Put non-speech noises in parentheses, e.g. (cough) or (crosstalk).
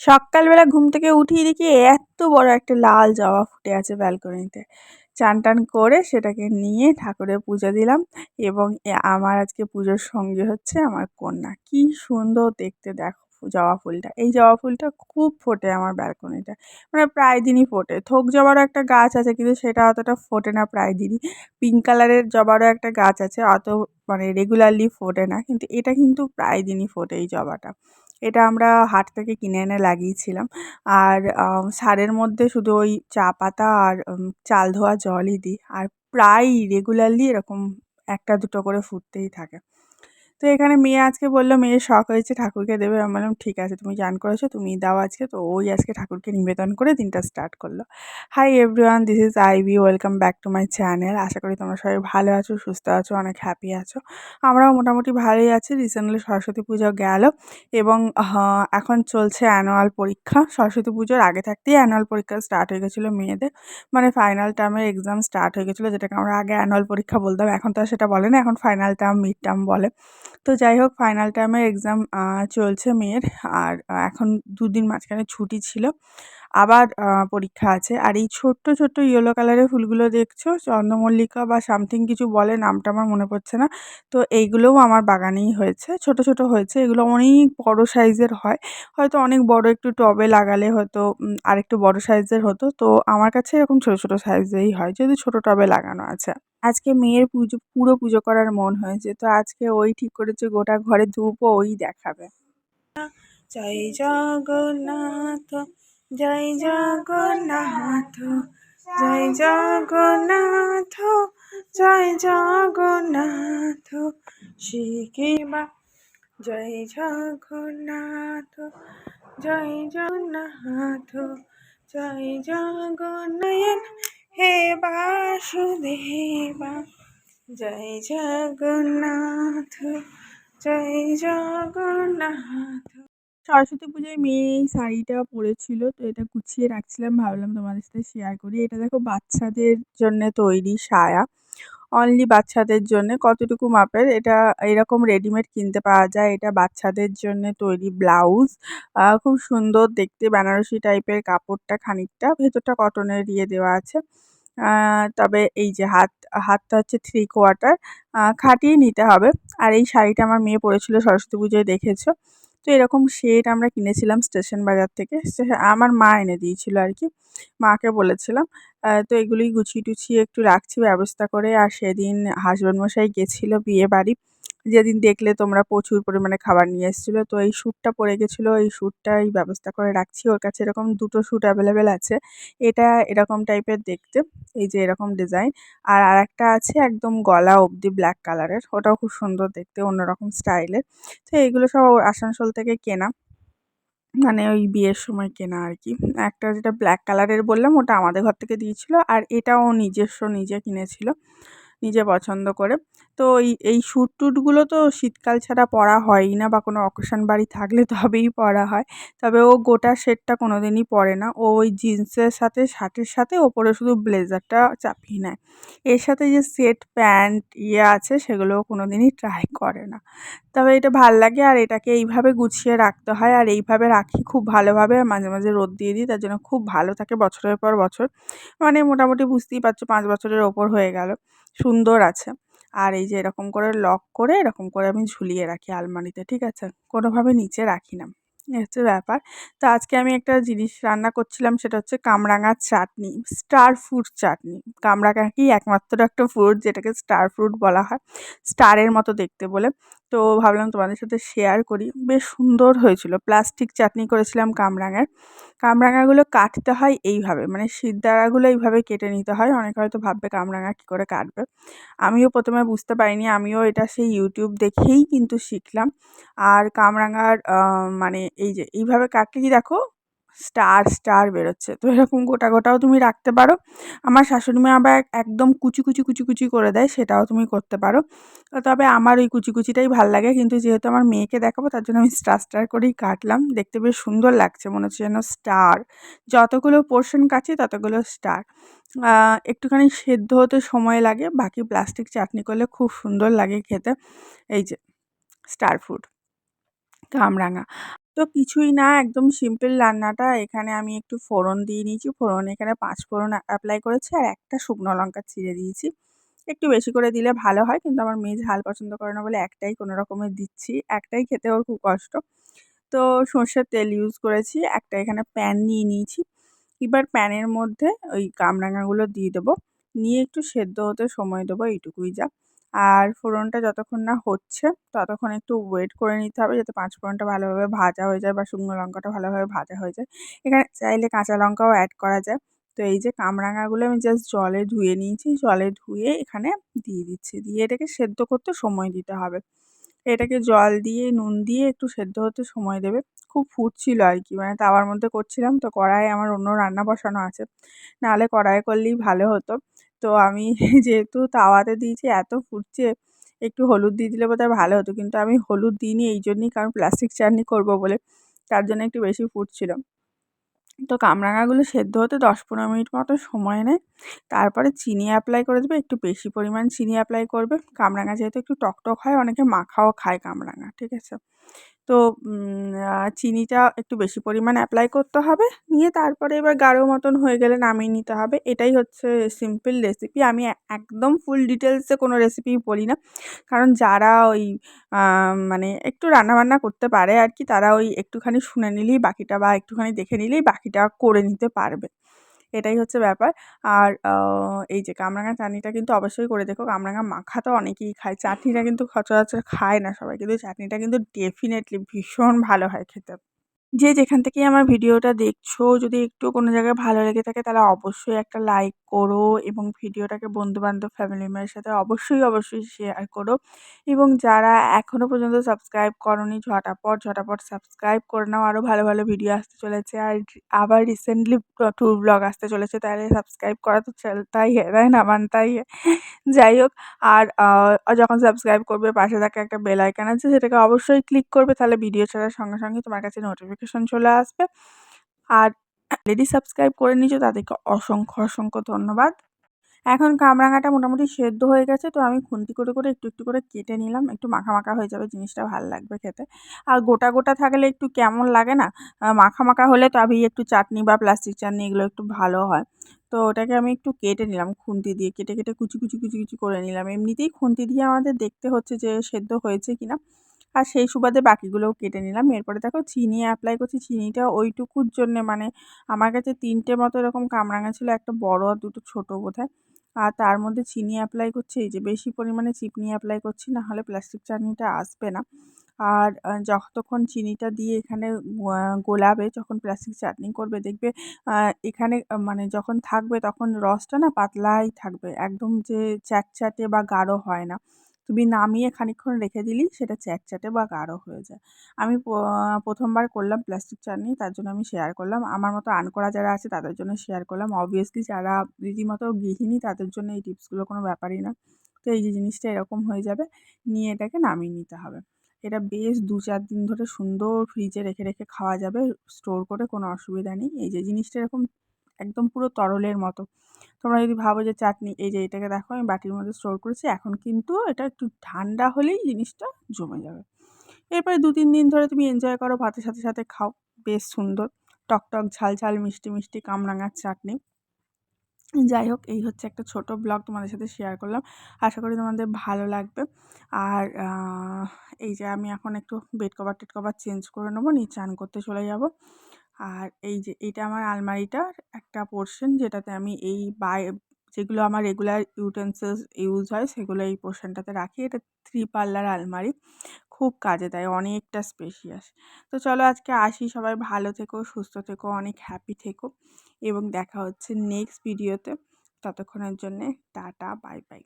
সকালবেলা ঘুম থেকে উঠিয়ে দেখি এত বড় একটা লাল জবা ফুটে আছে ব্যালকনিতে। চান টান করে সেটাকে নিয়ে ঠাকুরের পুজো দিলাম এবং আমার আজকে পুজোর সঙ্গী হচ্ছে আমার কন্যা। কি সুন্দর দেখতে দেখো জবা ফুলটা। এই জবা ফুলটা খুব ফোটে আমার ব্যালকনিতে। মানে প্রায় দিনই ফোটে। থোক জবারও একটা গাছ আছে কিন্তু সেটা অতটা ফোটে না প্রায় দিনই। পিঙ্ক কালারের জবারও একটা গাছ আছে, অত মানে রেগুলারলি ফোটে না। কিন্তু এটা কিন্তু প্রায় দিনই ফোটে এই জবাটা। এটা আমরা হাট থেকে কিনে এনে লাগিয়েছিলাম। আর সারের মধ্যে শুধু ওই চা পাতা আর চাল ধোয়া জলই দিই। আর প্রায়ই রেগুলারলি এরকম একটা দুটো করে ফুটতেই থাকে। তো এখানে মেয়ে আজকে বলল, মেয়ের শখ হয়েছে ঠাকুরকে দেবে। আমি বললাম, ঠিক আছে, তুমি জান করেছ, তুমি দাও আজকে। তো ওই আজকে ঠাকুরকে নিবেদন করে দিনটা স্টার্ট করল। Hi everyone this is I B welcome back to my channel আশা করি তোমরা সবাই ভালো আছো, সুস্থ আছো, অনেক হ্যাপি আছো। আমরাও মোটামুটি ভালোই আছি। রিসেন্টলি সরস্বতী পুজো গেল এবং এখন চলছে অ্যানুয়াল পরীক্ষা। সরস্বতী পুজোর আগে থাকতেই অ্যানুয়াল পরীক্ষা স্টার্ট হয়ে গেছিল মেয়েদের। মানে ফাইনাল টার্মের এক্সাম স্টার্ট হয়ে গেছিল, যেটাকে আমরা আগে অ্যানুয়াল পরীক্ষা বলতাম। এখন তো সেটা বলে না, এখন ফাইনাল টার্ম মিড টার্ম বলে। তো যাই হোক ফাইনাল টার্মের এক্সাম চলছে মেয়ের। আর এখন দুদিন মাঝখানে ছুটি ছিল। আবার পরীক্ষা আছে। আর এই ছোট্ট ছোট্ট ইয়েলো কালারের ফুলগুলো দেখছ? চন্দ্রমল্লিকা বা সামথিং কিছু বলে, নামটা আমার মনে পড়ছে না। তো এইগুলোও আমার বাগানেই হয়েছে। ছোট ছোট হয়েছে। এগুলো অনেক বড় সাইজের হয়। হয়তো অনেক বড় একটু টবে লাগালে হয়তো আরেকটু বড় সাইজের হতো। তো আমার কাছে এরকম ছোট ছোট সাইজেই হয়। যদি ছোট টবে লাগানো আছে। আজকে মেয়ের পুজো, পুরো পুজো করার মন হয়েছে। তো আজকে ওই ঠিক করেছে, গোটা ঘরে ধূপও ওই দেখাবে। জয় জগন্নাথ জয় জগন্নাথ জয় জগন্নাথ জয় জগন্নাথ শিখিবা জয় জগন্নাথ জয় জগন্নাথ, জয় জগন্নয়ন হে বাসুদেবা, জয় জগন্নাথ জয় জগন্নাথ। সরস্বতী পুজোয় মেয়ে এই শাড়িটা পরেছিল, তো এটা গুছিয়ে রাখছিলাম। ভাবলাম তোমাদের সাথে শেয়ার করি। এটা দেখো বাচ্চাদের জন্য তৈরি সায়া। অনলি বাচ্চাদের জন্য, কতটুকু মাপের? এটা এরকম রেডিমেড কিনতে পাওয়া যায়। এটা বাচ্চাদের জন্য তৈরি ব্লাউজ খুব সুন্দর দেখতে, বেনারসি টাইপের কাপড়টা খানিকটা। ভেতরটা কটনের ইয়ে দেওয়া আছে। তবে এই যে হাত, হাতটা হচ্ছে থ্রি কোয়ার্টার খাটিয়ে নিতে হবে। আর এই শাড়িটা আমার মেয়ে পরেছিল সরস্বতী পুজোয়, দেখেছ? তো এরকম শেড আমরা কিনেছিলাম স্টেশন বাজার থেকে। আমার মা এনে দিয়েছিল আর কি মাকে বলেছিলাম তো এগুলি গুছিয়ে টুছিয়ে একটু রাখছি, ব্যবস্থা করে। আর সেদিন হাসব্যান্ড মশাই গেছিল বিয়ে বাড়ি যেদিন দেখলে তোমরা প্রচুর পরিমাণে খাবার নিয়ে এসেছিল, তো এই শ্যুটটা পরে গেছিল, এই শ্যুটটাই ব্যবস্থা করে রাখছি। ওর কাছে এরকম দুটো শ্যুট অ্যাভেলেবেল আছে। এটা এরকম টাইপের দেখতে, এই যে এরকম ডিজাইন আর আরেকটা আছে একদম গলা অবধি ব্ল্যাক কালারের ওটাও খুব সুন্দর দেখতে, অন্যরকম স্টাইলের তো এইগুলো সব আসানসোল থেকে কেনা। মানে ওই বিয়ের সময় কেনা আর কি। একটা যেটা ব্ল্যাক কালারের বললাম, ওটা আমাদের ঘর থেকে দিয়েছিল, আর এটাও নিজস্ব, নিজে কিনেছিল, নিজে পছন্দ করে। তো এই এই স্যুট টুটগুলো তো শীতকাল ছাড়া পরা হয়ই না বা কোনো অকেশন বাড়ি থাকলে তবেই পরা হয়। তবে ও গোটা সেটটা কোনো দিনই পরে না। ও ওই জিন্সের সাথে, শার্টের সাথে ওপরে শুধু ব্লেজারটা চাপিয়ে নেয়। এর সাথে যে সেট, প্যান্ট ইয়ে আছে সেগুলো কোনো দিনই ট্রাই করে না। তবে এটা ভালো লাগে আর এটাকে এইভাবে গুছিয়ে রাখতে হয় আর এইভাবে রাখি খুব ভালোভাবে মাঝে মাঝে রোদ দিয়ে দিই, তার জন্য খুব ভালো থাকে বছরের পর বছর। মানে মোটামুটি বুঝতেই পারছ পাঁচ বছরের ওপর হয়ে গেল। সুন্দর আছে। আর এই যে এরকম করে লক করে এরকম করে আমি ঝুলিয়ে রাখি আলমারিতে, ঠিক আছে? কোনোভাবে নিচে রাখি না। এই হচ্ছে ব্যাপার। তো আজকে আমি একটা জিনিস রান্না করছিলাম, সেটা হচ্ছে কামরাঙার চাটনি স্টার ফ্রুট চাটনি। কামরাঙা কি একমাত্র একটা ফ্রুট যেটাকে স্টার ফ্রুট বলা হয়? স্টারের মতো দেখতে বলে। তো ভাবলাম তোমাদের সাথে শেয়ার করি। বেশ সুন্দর হয়েছিল। প্লাস্টিক চাটনি করেছিলাম কামরাঙার। কামরাঙাগুলো কাটতে হয় এইভাবে মানে সিদ্ধারাগুলো এইভাবে কেটে নিতে হয়। অনেকে হয়তো ভাববে কামরাঙা কী করে কাটবে। আমিও প্রথমে বুঝতে পারিনি, আমিও এটা সেই ইউটিউব দেখেই কিন্তু শিখলাম। আর কামরাঙার মানে এই যে, এইভাবে কাটলেই দেখো স্টার স্টার বেরোচ্ছে। তো এরকম গোটা গোটাও তুমি রাখতে পারো। আমার শাশুড়ি মা আবার একদম কুচি কুচি কুচি কুচি করে দেয়, সেটাও তুমি করতে পারো। তবে আমার ওই কুচি, কুচিটাই ভালো লাগে। কিন্তু যেহেতু আমার মেয়েকে দেখাবো, তার জন্য আমি স্টার স্টার করেই কাটলাম। দেখতে বেশ সুন্দর লাগছে, মনে হচ্ছে যেন স্টার যতগুলো পোর্শন কাটছি, ততগুলো স্টার একটুখানি সেদ্ধ হতে সময় লাগে, বাকি প্লাস্টিক চাটনি করলে খুব সুন্দর লাগে খেতে। এই যে স্টার ফুড কামরাঙা। তো কিছুই না, একদম সিম্পল রান্নাটা। এখানে আমি একটু ফোড়ন দিয়ে নিয়েছি। ফোড়ন এখানে পাঁচ ফোড়ন অ্যাপ্লাই করেছি আর একটা শুকনো লঙ্কা ছিঁড়ে দিয়েছি। একটু বেশি করে দিলে ভালো হয়, কিন্তু আমার মেয়ে ঝাল পছন্দ করে না বলে একটাই কোনো রকমের দিচ্ছি। একটাই খেতে ওর খুব কষ্ট। তো সর্ষের তেল ইউজ করেছি, একটা এখানে প্যান নিয়ে নিয়েছি। এবার প্যানের মধ্যে ওই কামরাঙাগুলো দিয়ে দেবো। নিয়ে একটু সেদ্ধ হতে সময় দেবো, এইটুকুই যা। আর ফোড়নটা যতক্ষণ না হচ্ছে, ততক্ষণ একটু ওয়েট করে নিতে হবে যাতে পাঁচ ফোড়নটা ভালোভাবে ভাজা হয়ে যায় বা শুকনো লঙ্কাটা ভালোভাবে ভাজা হয়ে যায়। এখানে চাইলে কাঁচা লঙ্কাও অ্যাড করা যায়। তো এই যে কামরাঙাগুলো আমি জাস্ট জলে ধুয়ে নিয়েছি, জলে ধুয়ে এখানে দিয়ে দিচ্ছি। দিয়ে এটাকে সেদ্ধ করতে সময় দিতে হবে। এটাকে জল দিয়ে, নুন দিয়ে একটু সেদ্ধ হতে সময় দেবে। খুব ফুটছিল আর কি মানে তাওয়ার মধ্যে করছিলাম। তো কড়াইয়ে আমার অন্য রান্না বসানো আছে। নাহলে কড়াইয়ে করলেই ভালো হতো। তো আমি (laughs) যেহেতু তাওয়াতে দিয়েছি, এত ফুটছে, একটু হলুদ দিয়ে দিলে বোধহয় ভালো হতো। কিন্তু আমি হলুদ দিইনি, এই জন্যই কারণ প্লাস্টিক চাটনি করব বলে তার জন্য একটু বেশি ফুটছিল। তো কামরাঙাগুলো সেদ্ধ হতে দশ পনেরো মিনিট মতো সময় নেয়। তারপরে চিনি অ্যাপ্লাই করে দেবে, একটু বেশি পরিমাণ চিনি অ্যাপ্লাই করবে। কামরাঙা যেহেতু একটু টক টক হয়, অনেকে মাখাও খায় কামরাঙা, ঠিক আছে? তো চিনিটা একটু বেশি পরিমাণ অ্যাপ্লাই করতে হবে। নিয়ে তারপরে এবার গাঢ় মতন হয়ে গেলে নামিয়ে নিতে হবে। এটাই হচ্ছে সিম্পল রেসিপি আমি একদম ফুল ডিটেলসে কোনো রেসিপি বলি না। কারণ যারা ওই মানে একটু রান্নাবান্না করতে পারে আর কি, তারা ওই একটুখানি শুনে নিলেই বাকিটা বা একটুখানি দেখে নিলেই বাকিটা করে নিতে পারবে। এটাই হচ্ছে ব্যাপার। আর এই যে কামরাঙা চাটনিটা কিন্তু অবশ্যই করে দেখো। কামরাঙা মাখা তো অনেকেই খায়। চাটনিটা কিন্তু সচরাচর খায় না সবাই। কিন্তু চাটনিটা কিন্তু ডেফিনেটলি ভীষণ ভালো হয় খেতে। যে যেখান থেকেই আমার ভিডিওটা দেখছ, যদি একটু কোনো জায়গায় ভালো লেগে থাকে, তাহলে অবশ্যই একটা লাইক করো এবং ভিডিওটাকে বন্ধুবান্ধব ফ্যামিলি মেম্বারের সাথে অবশ্যই অবশ্যই শেয়ার করো। এবং যারা এখনও পর্যন্ত সাবস্ক্রাইব করনি, ঝটাপট ঝটাপট সাবস্ক্রাইব করে নাও। আরও ভালো ভালো ভিডিও আসতে চলেছে। আর আবার রিসেন্টলি ট্যুর ব্লগ আসতে চলেছে, তাহলে সাবস্ক্রাইব করা তো হ্যাঁ তাই না মানতাই যাই হোক, আর যখন সাবস্ক্রাইব করবে, পাশে থাকা একটা বেল আইকন আছে, সেটাকে অবশ্যই ক্লিক করবে, তাহলে ভিডিও ছাড়ার সঙ্গে সঙ্গে তোমার কাছে নোটিফিকেশন চলে আসবে। আর অলরেডি সাবস্ক্রাইব করে নিয়েছো, তাদেরকে অসংখ্য অসংখ্য ধন্যবাদ। এখন কামরাঙাটা মোটামুটি সেদ্ধ হয়ে গেছে, তো আমি খুন্তি করে করে একটু একটু করে কেটে নিলাম। একটু মাখা মাখা হয়ে যাবে, জিনিসটা ভালো লাগবে খেতে। আর গোটা গোটা থাকলে একটু কেমন লাগে না? মাখা মাখা হলে তবে একটু চাটনি বা প্লাস্টিক চাটনি এগুলো একটু ভালো হয়। তো ওটাকে আমি একটু কেটে নিলাম, খুন্তি দিয়ে কেটে কেটে কুচি কুচি কুচি কুচি করে নিলাম। এমনিতেই খুন্তি দিয়ে আমাদের দেখতে হচ্ছে যে সেদ্ধ হয়েছে কি না আর সেই সুবাদে বাকিগুলোও কেটে নিলাম। এরপরে দেখো চিনি অ্যাপ্লাই করছি। চিনিটা ওইটুকুর জন্যে মানে আমার কাছে তিনটে মতো এরকম কামরাঙা ছিল, একটা বড় আর দুটো ছোটো বোধহয়। আর তার মধ্যে চিনি অ্যাপ্লাই করছি, এই যে বেশি পরিমাণে চিনি অ্যাপ্লাই করছি না হলে প্লাস্টিক চাটনিটা আসবে না। আর যতক্ষণ চিনিটা দিয়ে এখানে গোলাবে যখন প্লাস্টিক চাটনি করবে, দেখবে এখানে মানে যখন থাকবে তখন রসটা না পাতলাই থাকবে, একদম যে চ্যাটচ্যাটে বা গাঢ় হয় না। তুমি নামিয়ে খানিকক্ষণ রেখে দিলি, সেটা চ্যাটচ্যাটে বা গাঢ় হয়ে যায়। আমি প্রথমবার করলাম প্লাস্টিক চাটনি, তার জন্য আমি শেয়ার করলাম। আমার মতো আনকরা যারা আছে, তাদের জন্য শেয়ার করলাম। অবভিয়াসলি যারা রীতিমতো গৃহিণী, তাদের জন্য এই টিপসগুলো কোনো ব্যাপারই না। তো এই যে জিনিসটা এরকম হয়ে যাবে, নিয়ে এটাকে নামিয়ে নিতে হবে। এটা বেশ দু চার দিন ধরে সুন্দর ফ্রিজে রেখে রেখে খাওয়া যাবে। স্টোর করে কোনো অসুবিধা নেই। এই যে জিনিসটা এরকম একদম পুরো তরলের মতো। তোমরা যদি ভাবো যে চাটনি, এই যে এটাকে দেখো, আমি বাটির মধ্যে স্টোর করেছি, এখন কিন্তু এটা একটু ঠান্ডা হলেই জিনিসটা জমে যাবে। এরপরে দু, তিন দিন ধরে তুমি এনজয় করো, ভাতের সাথে সাথে খাও, বেশ সুন্দর। টক টক, ঝাল ঝাল, মিষ্টি মিষ্টি, কামরাঙার চাটনি। যাই হোক, এই হচ্ছে একটা ছোট ব্লগ তোমাদের সাথে শেয়ার করলাম। আশা করি তোমাদের ভালো লাগবে। আর এই যে আমি এখন একটু বেড কভার টেড কভার চেঞ্জ করে নেব, নিয়ে চান করতে চলে যাব। আর এই যে এটা আমার আলমারিটার একটা পোর্শন যেটাতে আমি এই বাই, যেগুলো আমার রেগুলার ইউটেন্সিলস ইউজ হয় সেগুলো এই পোর্শনটাতে রাখি। এটা থ্রি পাল্লার আলমারি, খুব কাজে দেয়, অনেকটা স্পেশিয়াস তো চলো আজকে আসি, সবাই ভালো থেকো, সুস্থ থেকো, অনেক হ্যাপি থেকো এবং দেখা হচ্ছে নেক্সট ভিডিওতে ততক্ষণের জন্যে টাটা বাই বাই